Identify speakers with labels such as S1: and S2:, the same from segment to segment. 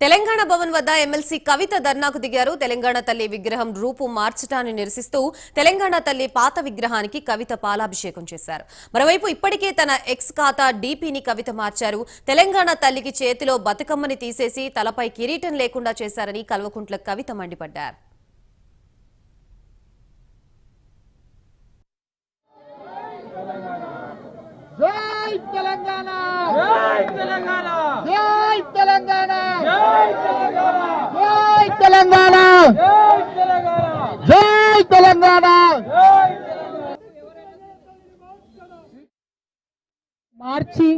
S1: తెలంగాణ భవన్ వద్ద ఎమ్మెల్సీ కవిత ధర్నాకు దిగారు. తెలంగాణ తల్లి విగ్రహం రూపు మార్చటాన్ని నిరసిస్తూ తెలంగాణ తల్లి పాత విగ్రహానికి కవిత పాలాభిషేకం చేశారు. మరోవైపు ఇప్పటికే తన ఎక్స్ ఖాతా డీపీని కవిత మార్చారు. తెలంగాణ తల్లికి చేతిలో బతుకమ్మని తీసేసి తలపై కిరీటం లేకుండా చేశారని కల్వకుంట్ల కవిత మండిపడ్డారు.
S2: జై తెలంగాణ!
S3: జై తెలంగాణ
S2: జై తెలంగాణ
S3: జై తెలంగాణ
S2: జై తెలంగాణ!
S3: జై తెలంగాణ!
S4: మార్చి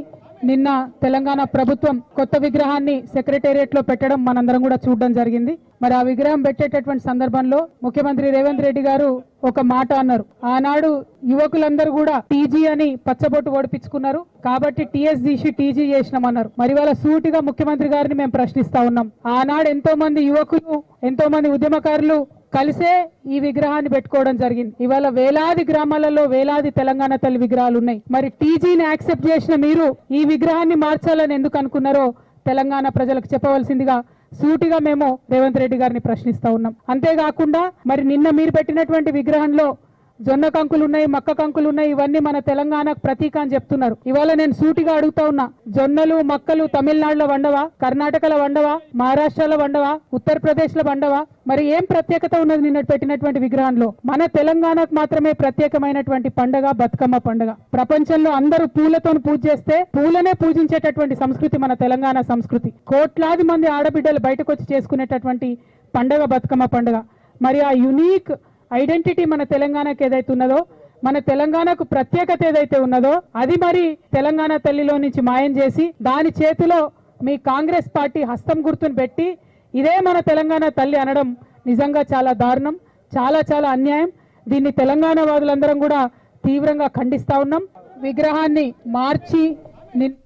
S4: నిన్న తెలంగాణ ప్రభుత్వం కొత్త విగ్రహాన్ని సెక్రటేరియట్లో పెట్టడం మనందరం కూడా చూడడం జరిగింది. మరి ఆ విగ్రహం పెట్టేటటువంటి సందర్భంలో ముఖ్యమంత్రి రేవంత్ రెడ్డి గారు ఒక మాట అన్నారు. ఆనాడు యువకులందరూ కూడా టీజీ అని పచ్చబొట్టు ఓడిపించుకున్నారు కాబట్టి టీఎస్ తీసి టీజీ చేసినామన్నారు. మరి వాళ్ళ సూటిగా ముఖ్యమంత్రి గారిని మేము ప్రశ్నిస్తా ఉన్నాం. ఆనాడు ఎంతో మంది యువకులు ఎంతో మంది ఉద్యమకారులు కలిసే ఈ విగ్రహాన్ని పెట్టుకోవడం జరిగింది. ఇవాళ వేలాది గ్రామాలలో వేలాది తెలంగాణ తల్లి విగ్రహాలు ఉన్నాయి మరి టీజీని యాక్సెప్ట్ చేసిన మీరు ఈ విగ్రహాన్ని మార్చాలని ఎందుకు అనుకున్నారో తెలంగాణ ప్రజలకు చెప్పవలసిందిగా సూటిగా మేము రేవంత్ రెడ్డి గారిని ప్రశ్నిస్తా ఉన్నాం. అంతేకాకుండా మరి నిన్న మీరు పెట్టినటువంటి విగ్రహంలో జొన్న కంకులు ఉన్నాయి మక్క కంకులు ఉన్నాయి ఇవన్నీ మన తెలంగాణకు ప్రతీక అని చెప్తున్నారు. ఇవాళ నేను సూటిగా అడుగుతా ఉన్నా జొన్నలు మక్కలు తమిళనాడులో వండవా కర్ణాటకలో వండవా మహారాష్ట్రలో వండవా ఉత్తరప్రదేశ్లో వండవా? మరి ఏం ప్రత్యేకత ఉన్నది నిన్న పెట్టినటువంటి విగ్రహంలో? మన తెలంగాణకు మాత్రమే ప్రత్యేకమైనటువంటి పండగ బతుకమ్మ పండగ. ప్రపంచంలో అందరూ పూలతో పూజ చేస్తే పూలనే పూజించేటటువంటి సంస్కృతి మన తెలంగాణ సంస్కృతి. కోట్లాది మంది ఆడబిడ్డలు బయటకు వచ్చి చేసుకునేటటువంటి పండగ బతుకమ్మ పండగ. మరి ఆ యునీక్ ఐడెంటిటీ మన తెలంగాణకు ఏదైతే ఉన్నదో మన తెలంగాణకు ప్రత్యేకత ఏదైతే ఉన్నదో అది మరి తెలంగాణ తల్లిలో నుంచి మాయం చేసి దాని చేతిలో మీ కాంగ్రెస్ పార్టీ హస్తం గుర్తును పెట్టి ఇదే మన తెలంగాణ తల్లి అనడం నిజంగా చాలా దారుణం చాలా చాలా అన్యాయం. దీన్ని తెలంగాణ వాదులందరం కూడా తీవ్రంగా ఖండిస్తా ఉన్నాం. విగ్రహాన్ని మార్చి నిన్